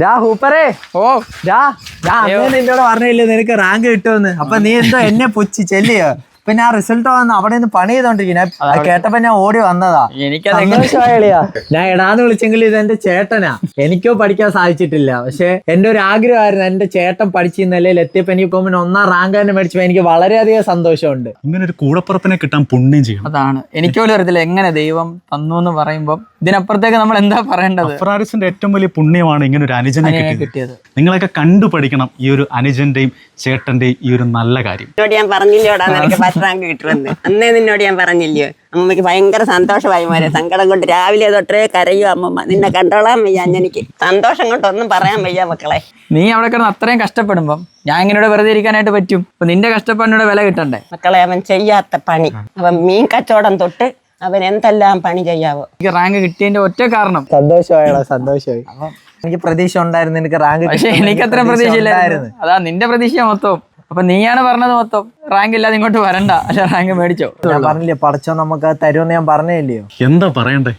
ഡാ ഹൂപ്പറേ. ഓ. ഡാ ഞാൻ അന്ന് നിന്നോട് പറഞ്ഞില്ലേ നിനക്ക് റാങ്ക് കിട്ടുമെന്ന്. അപ്പൊ നീ എന്തോ എന്നെ പൊച്ചി ചെല്ലിയോ? പിന്നെ ആ റിസൾട്ട് വന്ന് അവിടെ നിന്ന് പണി ചെയ്തോണ്ടിരിക്കുന്ന. കേട്ടപ്പോ ഞാൻ ഓടി വന്നതാ. എനിക്ക് ഞാൻ എടാന്ന് വിളിച്ചെങ്കിൽ ഇത് എന്റെ ചേട്ടനാ. എനിക്കോ പഠിക്കാൻ സാധിച്ചിട്ടില്ല. പക്ഷെ എന്റെ ഒരു ആഗ്രഹമായിരുന്നു എന്റെ ചേട്ടൻ പഠിച്ച നിലയിൽ എത്തിയപ്പോ എനിക്ക് പോകുമ്പോൾ ഒന്നാം റാങ്ക് തന്നെ മേടിച്ചപ്പോ എനിക്ക് വളരെയധികം സന്തോഷമുണ്ട്. ഇങ്ങനെ ഒരു കൂടപ്പുറപ്പിനെ കിട്ടാൻ പുണ്യം ചെയ്യും അതാണ്. എനിക്കോലും അറിയത്തില്ല എങ്ങനെ ദൈവം തന്നു എന്ന് പറയുമ്പോൾ ഇതിനപ്പുറത്തേക്ക് നമ്മൾ എന്താ പറയേണ്ടത്? അഫ്രാരിസിന്റെ ഏറ്റവും വലിയ പുണ്യമാണ് ഇങ്ങനെ ഒരു അനുജനെ കിട്ടിയത്. നിങ്ങളൊക്കെ കണ്ടു പഠിക്കണം ഈ ഒരു അനുജന്റെയും ചേട്ടന്റെയും ഈ ഒരു നല്ല കാര്യം. എന്നോട് ഞാൻ പറഞ്ഞില്ലോടാ നിനക്ക് ഫസ്റ്റ് റാങ്ക് കിട്ടുമെന്ന്. അന്നേ നിന്നോട് ഞാൻ പറഞ്ഞില്ലയോ? അമ്മമ്മയ്ക്ക് ഭയങ്കര സന്തോഷമായി മോനെ. സങ്കടം കൊണ്ട് രാവിലെ തൊട്ടേ കരയും അമ്മമ്മ. നിന്നെ കണ്ടോളാൻ വയ്യ അഞ്ഞനിക്ക് സന്തോഷം കൊണ്ടൊന്നും പറയാൻ വയ്യ മക്കളെ. നീ അവിടെ കിടന്ന് അത്രയും കഷ്ടപ്പെടുമ്പം ഞാൻ ഇങ്ങനെ വെറുതെ ഇരിക്കാനായിട്ട് പറ്റും. അപ്പൊ നിന്റെ കഷ്ടപ്പാടിനോട് വില കിട്ടണ്ടേ? മക്കളെ അവൻ ചെയ്യാത്ത പണി. അവൻ മീൻ കച്ചവടം തൊട്ട് അവൻ എന്തെല്ലാം പണി ചെയ്യാവോ? എനിക്ക് റാങ്ക് കിട്ടിയതിന്റെ ഒറ്റ കാരണം. സന്തോഷമായടാ സന്തോഷമായി. എനിക്ക് പ്രതീക്ഷ ഉണ്ടായിരുന്നു എനിക്ക് റാങ്ക് പക്ഷെ എനിക്ക് അത്ര പ്രതീക്ഷ ഇല്ലായിരുന്നു അതാ നിന്റെ പ്രതീക്ഷ മൊത്തം. അപ്പൊ നീയാണ് പറഞ്ഞത് മൊത്തം. റാങ്ക് ഇല്ലാതെ ഇങ്ങോട്ട് വരണ്ട. അല്ല റാങ്ക് മേടിച്ചോ. ഞാൻ പറഞ്ഞില്ലേ പഠിച്ചോ നമുക്ക് തരുമെന്ന് ഞാൻ പറഞ്ഞില്ലയോ? എന്താ പറയണ്ടേ?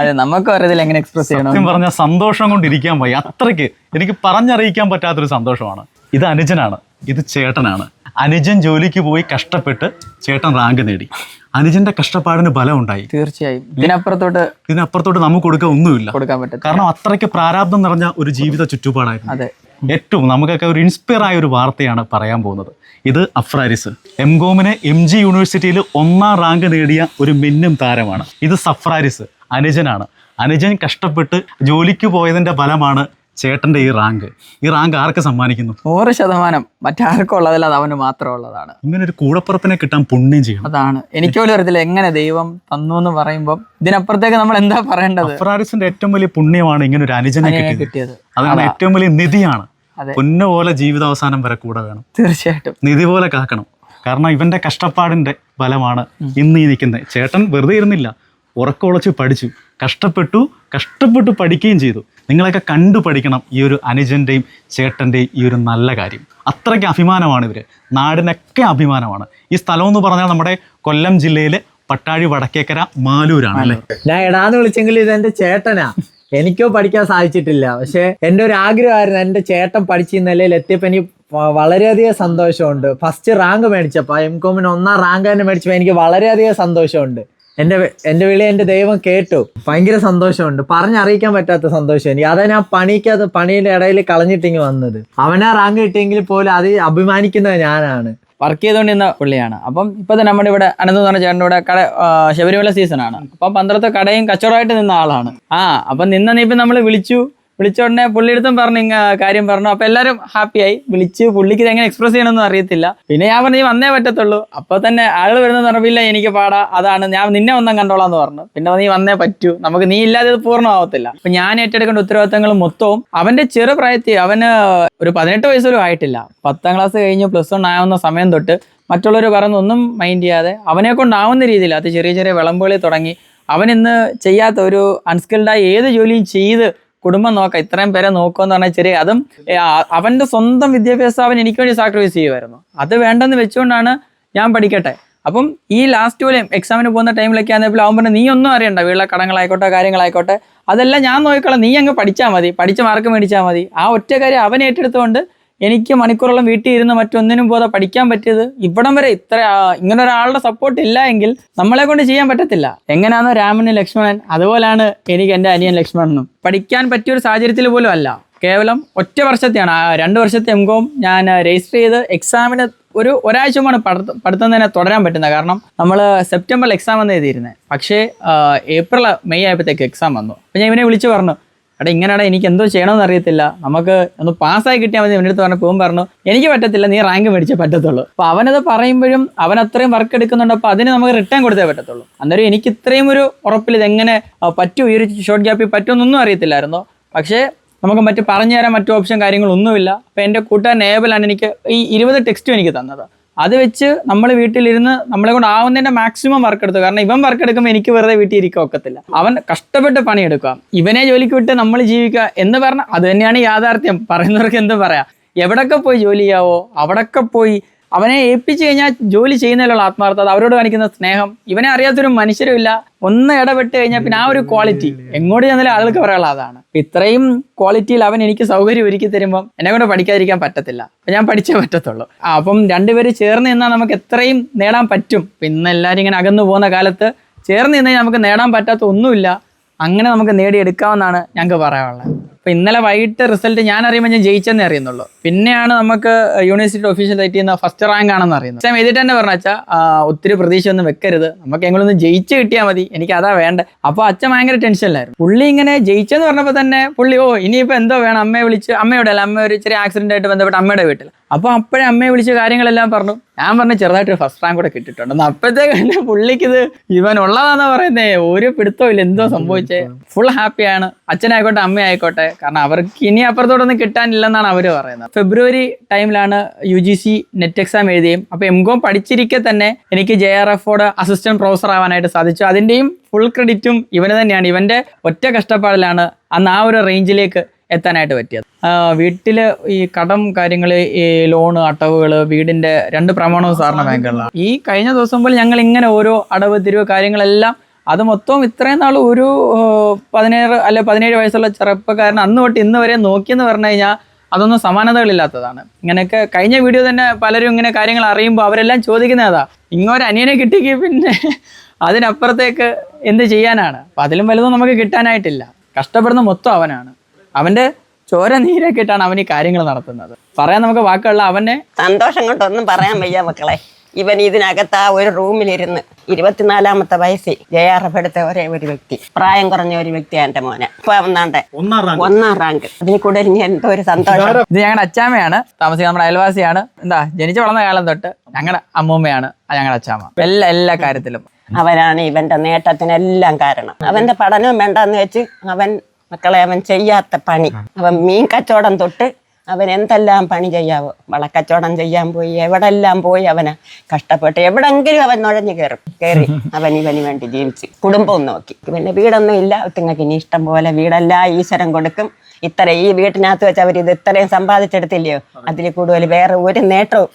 അതെ നമുക്ക് അറിയത്തില്ല എങ്ങനെ എക്സ്പ്രസ് ചെയ്യണം? പറഞ്ഞ സന്തോഷം കൊണ്ടിരിക്കാൻ പോയി അത്രയ്ക്ക് എനിക്ക് പറഞ്ഞറിയിക്കാൻ പറ്റാത്തൊരു സന്തോഷമാണ്. ഇത് അനുജനാണ്. ഇത് ചേട്ടനാണ്. അനുജൻ ജോലിക്ക് പോയി കഷ്ടപ്പെട്ട് ചേട്ടൻ റാങ്ക് നേടി. അനുജന്റെ കഷ്ടപ്പാടിന് ഫലം ഉണ്ടായി. തീർച്ചയായും. ഇതിനപ്പുറത്തോട്ട് ഇതിനപ്പുറത്തോട്ട് നമുക്ക് കൊടുക്കാൻ ഒന്നുമില്ല. കൊടുക്കാൻ പറ്റും കാരണം അത്രയ്ക്ക് പ്രാരാബ്ദം നിറഞ്ഞ ഒരു ജീവിത ചുറ്റുപാടായിരുന്നു. അതെ. ഏറ്റവും നമുക്കൊക്കെ ഒരു ഇൻസ്പയർ ആയ ഒരു വാർത്തയാണ് പറയാൻ പോകുന്നത്. ഇത് അഫ്രാരിസ്. എം കോമിനെ എം ജി യൂണിവേഴ്സിറ്റിയിൽ ഒന്നാം റാങ്ക് നേടിയ ഒരു മിന്നും താരമാണ്. ഇത് സഫ്രാരിസ് അനുജനാണ്. അനുജൻ കഷ്ടപ്പെട്ട് ജോലിക്ക് പോയതിന്റെ ഫലമാണ് ചേട്ടന്റെ ഈ റാങ്ക്. ഈ റാങ്ക് ആർക്ക് സമ്മാനിക്കുന്നു? നൂറ് ശതമാനം. മറ്റാർക്കും ഉള്ളതല്ല അത് അവന് മാത്രം ഉള്ളതാണ്. ഇങ്ങനെ ഒരു കൂടപ്പുറപ്പിനെ കിട്ടാൻ പുണ്യം ചെയ്യണം. അതാണ്. എനിക്ക് പോലും അറിയത്തില്ല എങ്ങനെ ദൈവം തന്നു എന്ന് പറയുമ്പോൾ ഇതിനപ്പുറത്തേക്ക് നമ്മൾ എന്താ പറയേണ്ടത്? അഫ്രാരിസിന്റെ ഏറ്റവും വലിയ പുണ്യമാണ് ഇങ്ങനെ ഒരു അനുജനെ കിട്ടിയത്. അതാണ് ഏറ്റവും വലിയ നിധിയാണ്. പൊന്നു പോലെ ജീവിതാവസാനം വരെ കൂടെ വേണം. തീർച്ചയായിട്ടും. നിധി പോലെ കാക്കണം. കാരണം ഇവന്റെ കഷ്ടപ്പാടിന്റെ ഫലമാണ് ഇന്ന് ഈ നിൽക്കുന്നത്. ചേട്ടൻ വെറുതെ ഇരുന്നില്ല. ഉറക്കമുളച്ച് പഠിച്ചു. കഷ്ടപ്പെട്ടു കഷ്ടപ്പെട്ടു പഠിക്കുകയും ചെയ്തു. നിങ്ങളൊക്കെ കണ്ടു പഠിക്കണം ഈ ഒരു അനുജന്റെയും ചേട്ടന്റെയും ഈ ഒരു നല്ല കാര്യം. അത്രയ്ക്ക് അഭിമാനമാണ് ഇവർ നാടിനൊക്കെ അഭിമാനമാണ്. ഈ സ്ഥലം എന്ന് പറഞ്ഞാൽ നമ്മുടെ കൊല്ലം ജില്ലയിലെ പട്ടാഴി വടക്കേക്കര മാലൂരാണ് ഞാൻ എടാന്ന് വിളിച്ചെങ്കിൽ ഇത് എന്റെ ചേട്ടനാ. എനിക്കോ പഠിക്കാൻ സാധിച്ചിട്ടില്ല. പക്ഷെ എന്റെ ഒരു ആഗ്രഹമായിരുന്നു എന്റെ ചേട്ടൻ പഠിച്ച നിലയിൽ എത്തിയപ്പോ എനിക്ക് വളരെയധികം സന്തോഷമുണ്ട്. ഫസ്റ്റ് റാങ്ക് മേടിച്ചപ്പോ എം കോമിന് ഒന്നാം റാങ്ക് തന്നെ മേടിച്ചപ്പോ എനിക്ക് വളരെയധികം സന്തോഷമുണ്ട്. എന്റെ എന്റെ വിളി എന്റെ ദൈവം കേട്ടു. ഭയങ്കര സന്തോഷമുണ്ട്. പറഞ്ഞറിയിക്കാൻ പറ്റാത്ത സന്തോഷം എനിക്ക്. അതാ ഞാൻ പണിക്കത് പണിയുടെ ഇടയിൽ കളഞ്ഞിട്ടിങ്ങി വന്നത്. അവനാ റാങ്ക് കിട്ടിയെങ്കിൽ പോലും അത് അഭിമാനിക്കുന്നത് ഞാനാണ്. വർക്ക് ചെയ്തുകൊണ്ടിരുന്ന പുള്ളിയാണ്. അപ്പം ഇപ്പൊ തന്നെ നമ്മുടെ ഇവിടെ അനന്ത് പറഞ്ഞ ചേട്ടന്റെ ഇവിടെ കട ശബരിമല സീസൺ ആണ്. അപ്പം പന്ത്രത്തെ കടയും കച്ചവടമായിട്ട് നിന്ന ആളാണ്. ആ അപ്പം നിന്ന നീ ഇപ്പം നമ്മൾ വിളിച്ചു. വിളിച്ച ഉടനെ പുള്ളിയെടുത്തും പറഞ്ഞു കാര്യം പറഞ്ഞു. അപ്പൊ എല്ലാവരും ഹാപ്പിയായി വിളിച്ച് പുള്ളിക്ക് ഇത് എങ്ങനെ എക്സ്പ്രസ് ചെയ്യണമെന്ന് അറിയത്തില്ല. പിന്നെ ഞാൻ പറഞ്ഞു വന്നേ പറ്റത്തുള്ളൂ. അപ്പൊ തന്നെ ആൾ വരുന്നത് പറഞ്ഞില്ല എനിക്ക് പാടാ. അതാണ്. ഞാൻ നിന്നെ ഒന്നും കണ്ടോളാന്ന് പറഞ്ഞു. പിന്നെ നീ വന്നേ പറ്റൂ. നമുക്ക് നീ ഇല്ലാതെ ഇത് പൂർണമാവത്തില്ല. അപ്പൊ ഞാൻ ഏറ്റെടുക്കേണ്ട ഉത്തരവാദിത്തങ്ങൾ മൊത്തവും അവന്റെ ചെറുപ്രായത്തിൽ അവന് ഒരു പതിനെട്ട് വയസ്സോലും ആയിട്ടില്ല. പത്താം ക്ലാസ് കഴിഞ്ഞ് പ്ലസ് വൺ ആവുന്ന സമയം തൊട്ട് മറ്റുള്ളവർ പറയുന്ന ഒന്നും മൈൻഡ് ചെയ്യാതെ അവനെ കൊണ്ടാവുന്ന രീതിയിൽ അത് ചെറിയ ചെറിയ വിളമ്പുകളിൽ തുടങ്ങി അവൻ ഇന്ന് ചെയ്യാത്ത ഒരു അൺസ്കിൽഡായ ഏത് ജോലിയും ചെയ്ത് കുടുംബം നോക്കാം. ഇത്രയും പേരെ നോക്കുമെന്ന് പറഞ്ഞാൽ ചെറിയ അതും അവന്റെ സ്വന്തം വിദ്യാഭ്യാസം അവൻ എനിക്ക് വേണ്ടി സാക്രിഫൈസ് ചെയ്യുമായിരുന്നു അത് വേണ്ടെന്ന് വെച്ചുകൊണ്ടാണ് ഞാൻ പഠിക്കട്ടെ. അപ്പം ഈ ലാസ്റ്റ് പോലെ എക്സാമിന് പോകുന്ന ടൈമിലൊക്കെ ആണെങ്കിൽ അവൻ നീ ഒന്നും അറിയണ്ട. വീട്ടിലെ കടങ്ങളായിക്കോട്ടെ കാര്യങ്ങളായിക്കോട്ടെ. അതെല്ലാം ഞാൻ നോക്കിക്കോളാം. നീ അങ്ങ് പഠിച്ചാൽ മതി. പഠിച്ച മാർക്ക് മേടിച്ചാൽ മതി. ആ ഒറ്റ കാര്യം അവൻ ഏറ്റെടുത്തുകൊണ്ട് എനിക്ക് മണിക്കൂറോളം വീട്ടിൽ ഇരുന്ന് മറ്റൊന്നിനും പോതെ പഠിക്കാൻ പറ്റിയത് ഇവിടം വരെ ഇത്ര ഇങ്ങനെ ഒരാളുടെ സപ്പോർട്ട് ഇല്ല എങ്കിൽ നമ്മളെ കൊണ്ട് ചെയ്യാൻ പറ്റത്തില്ല. എങ്ങനെയാണോ രാമന് ലക്ഷ്മണൻ അതുപോലെയാണ് എനിക്ക് എന്റെ അനിയൻ ലക്ഷ്മണനും. പഠിക്കാൻ പറ്റിയൊരു സാഹചര്യത്തിൽ പോലും അല്ല. കേവലം ഒറ്റ വർഷത്തെയാണ്. രണ്ട് വർഷത്തെ എം ഞാൻ രജിസ്റ്റർ ചെയ്ത് എക്സാമിന് ഒരു ഒരാഴ്ച മുമ്പാണ് പഠിത്ത പഠിത്തം തന്നെ തുടരാൻ പറ്റുന്നത് കാരണം നമ്മൾ സെപ്റ്റംബറിൽ എക്സാം വന്ന് എഴുതിയിരുന്നത് പക്ഷേ ഏപ്രിൽ മെയ് ആയപ്പോഴത്തേക്ക് എക്സാം വന്നു. അപ്പോൾ ഞാൻ ഇവനെ വിളിച്ച് പറഞ്ഞു എടാ ഇങ്ങനെയാണ് എനിക്ക് എന്തോ ചെയ്യണമെന്ന് അറിയത്തില്ല. നമുക്ക് ഒന്ന് പാസ്സായി കിട്ടിയാൽ മതി. എന്റെ അടുത്ത് പോകും പറഞ്ഞു എനിക്ക് പറ്റത്തില്ല നീ റാങ്ക് മേടിച്ചേ പറ്റത്തുള്ളൂ. അപ്പോൾ അവനത് പറയുമ്പോഴും അവൻ അത്രയും വർക്ക് എടുക്കുന്നുണ്ട്. അപ്പോൾ അതിന് നമുക്ക് റിട്ടേൺ കൊടുത്തേ പറ്റത്തുള്ളൂ. അന്നേരം എനിക്ക് ഇത്രയും ഒരു ഉറപ്പിൽ ഇതെങ്ങനെ പറ്റൂ? ഈ ഒരു ഷോർട്ട് ഗ്യാപ്പിൽ പറ്റുമെന്നൊന്നും അറിയത്തില്ലായിരുന്നു. പക്ഷേ നമുക്ക് മറ്റ് പറഞ്ഞു തരാൻ മറ്റു ഓപ്ഷൻ കാര്യങ്ങളൊന്നുമില്ല. അപ്പോൾ എന്റെ കൂട്ടുകാരൻ ഏബലാണ് എനിക്ക് ഈ ഇരുപത് ടെക്സ്റ്റും എനിക്ക് തന്നത്. അത് വെച്ച് നമ്മൾ വീട്ടിലിരുന്ന് നമ്മളെ കൊണ്ട് ആവുന്നതിന്റെ മാക്സിമം വർക്ക് എടുത്തു. കാരണം ഇവൻ വർക്ക് എടുക്കുമ്പോൾ എനിക്ക് വെറുതെ വീട്ടിൽ ഇരിക്കാൻ ഒക്കത്തില്ല. അവൻ കഷ്ടപ്പെട്ട് പണിയെടുക്കുക. ഇവനെ ജോലിക്ക് വിട്ട് നമ്മൾ ജീവിക്കുക എന്ന് പറഞ്ഞാൽ അത് തന്നെയാണ് യാഥാർത്ഥ്യം. പറയുന്നവർക്ക് എന്ത് പറയാം? എവിടൊക്കെ പോയി ജോലി ചെയ്യാവോ? അവിടൊക്കെ പോയി അവനെ ഏൽപ്പിച്ചു കഴിഞ്ഞാൽ ജോലി ചെയ്യുന്നതിലുള്ള ആത്മാർത്ഥത അവരോട് കാണിക്കുന്ന സ്നേഹം ഇവനെ അറിയാത്തൊരു മനുഷ്യരും ഇല്ല. ഒന്ന് ഇടപെട്ട് കഴിഞ്ഞാൽ പിന്നെ ആ ഒരു ക്വാളിറ്റി എങ്ങോട്ട് ചെന്നാലും ആളുകൾക്ക് പറയാനുള്ള അതാണ്. ഇത്രയും ക്വാളിറ്റിയിൽ അവൻ എനിക്ക് സൗകര്യം ഒരുക്കി തരുമ്പം എന്നെ കൊണ്ട് പഠിക്കാതിരിക്കാൻ പറ്റത്തില്ല. ഞാൻ പഠിച്ചേ പറ്റത്തുള്ളൂ. ആ, അപ്പം രണ്ടുപേര് ചേർന്ന് നിന്നാൽ നമുക്ക് എത്രയും നേടാൻ പറ്റും. പിന്നെ എല്ലാവരും ഇങ്ങനെ അകന്നു പോകുന്ന കാലത്ത് ചേർന്ന് നിന്നാൽ നമുക്ക് നേടാൻ പറ്റാത്ത ഒന്നുമില്ല. അങ്ങനെ നമുക്ക് നേടിയെടുക്കാമെന്നാണ് ഞങ്ങൾക്ക് പറയാനുള്ളത്. അപ്പൊ ഇന്നലെ വൈകിട്ട് റിസൾട്ട് ഞാൻ അറിയുമ്പോൾ ഞാൻ ജയിച്ചെന്ന് അറിയുന്നുള്ളൂ. പിന്നെയാണ് നമുക്ക് യൂണിവേഴ്സിറ്റി ഒഫീഷ്യൽ സൈറ്റിൽ നിന്ന് ഫസ്റ്റ് റാങ്ക് ആണെന്ന് അറിയുന്നത്. എക്സാം എഴുതിട്ട് തന്നെ പറഞ്ഞ അച്ഛാ ഒത്തിരി പ്രതീക്ഷ ഒന്നും വെക്കരുത്. നമുക്ക് എങ്ങനെയൊന്നും ജയിച്ച് കിട്ടിയാൽ മതി. എനിക്ക് അതാ വേണ്ട. അപ്പോൾ അച്ഛൻ ഭയങ്കര ടെൻഷനിലായിരുന്നു പുള്ളി ഇങ്ങനെ ജയിച്ചെന്ന് പറഞ്ഞപ്പോൾ തന്നെ പുള്ളി ഓ ഇനിയിപ്പോൾ എന്തോ വേണം? അമ്മയെ വിളിച്ച് അമ്മയോടെ അല്ല അമ്മ ഒരു ചെറിയ ആക്സിഡന്റ് ആയിട്ട് ബന്ധപ്പെട്ട് അമ്മയുടെ വീട്ടിൽ അപ്പോൾ അപ്പോഴേ അമ്മയെ വിളിച്ച കാര്യങ്ങളെല്ലാം പറഞ്ഞു. ഞാൻ പറഞ്ഞു ചെറുതായിട്ട് ഫസ്റ്റ് റാങ്ക് കൂടെ കിട്ടിയിട്ടുണ്ട് അപ്പോഴത്തേക്ക് എന്റെ ഇത് ഇവൻ ഉള്ളതാണെന്ന് പറയുന്നേ. ഒരു പിടുത്തവും ഇല്ല. എന്തോ സംഭവിച്ചേ. ഫുൾ ഹാപ്പിയാണ് അച്ഛനായിക്കോട്ടെ അമ്മയായിക്കോട്ടെ. കാരണം അവർക്ക് ഇനി അപ്പുറത്തോടൊന്നും കിട്ടാനില്ലെന്നാണ് അവർ പറയുന്നത്. ഫെബ്രുവരി ടൈമിലാണ് U G C net exam എഴുതിയും അപ്പോൾ എം കോം പഠിച്ചിരിക്കെ തന്നെ എനിക്ക് ജെ ആർ എഫോട് അസിസ്റ്റന്റ് പ്രൊഫസർ ആവാനായിട്ട് സാധിച്ചു. അതിന്റെയും ഫുൾ ക്രെഡിറ്റും ഇവന് തന്നെയാണ്. ഇവന്റെ ഒറ്റ കഷ്ടപ്പാടിലാണ് അന്ന് ആ ഒരു റേഞ്ചിലേക്ക് എത്താനായിട്ട് പറ്റിയത്. വീട്ടിൽ ഈ കടം കാര്യങ്ങൾ ഈ ലോണ് അടവുകൾ വീടിന്റെ രണ്ട് പ്രമാണവും സാറിന് ബാങ്കുകളാണ് ഈ കഴിഞ്ഞ ദിവസം പോലെ ഞങ്ങൾ ഇങ്ങനെ ഓരോ അടവ് തിരിവ് കാര്യങ്ങളെല്ലാം അത് മൊത്തം ഇത്രയും നാൾ ഒരു പതിനേഴ് അല്ലെ പതിനേഴ് വയസ്സുള്ള ചെറുപ്പക്കാരൻ അന്ന് തൊട്ട് ഇന്ന് വരെ നോക്കിയെന്ന് പറഞ്ഞു കഴിഞ്ഞാൽ അതൊന്നും സമാനതകളില്ലാത്തതാണ്. ഇങ്ങനെയൊക്കെ കഴിഞ്ഞ വീഡിയോ തന്നെ പലരും ഇങ്ങനെ കാര്യങ്ങൾ അറിയുമ്പോൾ അവരെല്ലാം ചോദിക്കുന്നതാ ഇങ്ങോട്ട് അനിയനെ കിട്ടിക്ക് പിന്നെ അതിനപ്പുറത്തേക്ക് എന്ത് ചെയ്യാനാണ്? അപ്പം അതിലും വലുതും നമുക്ക് കിട്ടാനായിട്ടില്ല. കഷ്ടപ്പെടുന്ന മൊത്തം അവനാണ്. അവന്റെ ചോര നീരൊക്കെ ഇട്ടാണ് അവൻ ഈ കാര്യങ്ങൾ നടത്തുന്നത്. പറയാൻ നമുക്ക് വാക്കുള്ള അവനെ സന്തോഷം കൊണ്ടൊന്നും പറയാൻ വയ്യ മക്കളെ. ഇവൻ ഇതിനകത്ത് ആ ഒരു റൂമിലിരുന്ന് ഇരുപത്തിനാലാമത്തെ വയസ്സിൽ ജയാറഫ് എടുത്ത ഒരേ ഒരു വ്യക്തി പ്രായം കുറഞ്ഞ ഒരു വ്യക്തിയാണ് എന്റെ മോനെ. ഇപ്പൊ അവന്നാണ്ട് ഒന്നാം റാങ്ക്. ഒന്നാം റാങ്ക്. അതിൽ കൂടെ ഇനി എന്തോ ഒരു സന്തോഷം. ഇത് ഞങ്ങളുടെ അച്ചാമ്മയാണ്. താമസിക്കുന്ന നമ്മുടെ അയൽവാസിയാണ്. എന്താ ജനിച്ചു വളർന്ന കാലം തൊട്ട് ഞങ്ങളുടെ അമ്മൂമ്മയാണ് ഞങ്ങളുടെ അച്ചാമ്മ. എല്ലാ എല്ലാ കാര്യത്തിലും. അവനാണ് ഇവന്റെ നേട്ടത്തിനെല്ലാം കാരണം. അവന്റെ പഠനം വേണ്ടെന്ന് വെച്ച് അവൻ മക്കളെ അവൻ ചെയ്യാത്ത പണി. അവൻ മീൻ കച്ചവടം തൊട്ട് അവൻ എന്തെല്ലാം പണി ചെയ്യാവോ? വളക്കച്ചവടം ചെയ്യാൻ പോയി എവിടെല്ലാം പോയി അവന് കഷ്ടപ്പെട്ട് എവിടെങ്കിലും അവൻ നുഴഞ്ഞു കയറും. കയറി അവൻ ഇവന് വേണ്ടി ജീവിച്ച് കുടുംബവും നോക്കി. പിന്നെ വീടൊന്നും ഇല്ല. തിങ്ങൾക്ക് ഇനി ഇഷ്ടം പോലെ വീടെല്ലാം ഈശ്വരൻ കൊടുക്കും. ഇത്ര ഈ വീട്ടിനകത്ത് വെച്ച് അവർ ഇത് ഇത്രയും സമ്പാദിച്ചെടുത്തില്ലയോ? അതിൽ കൂടുതൽ വേറെ ഒരു നേട്ടവും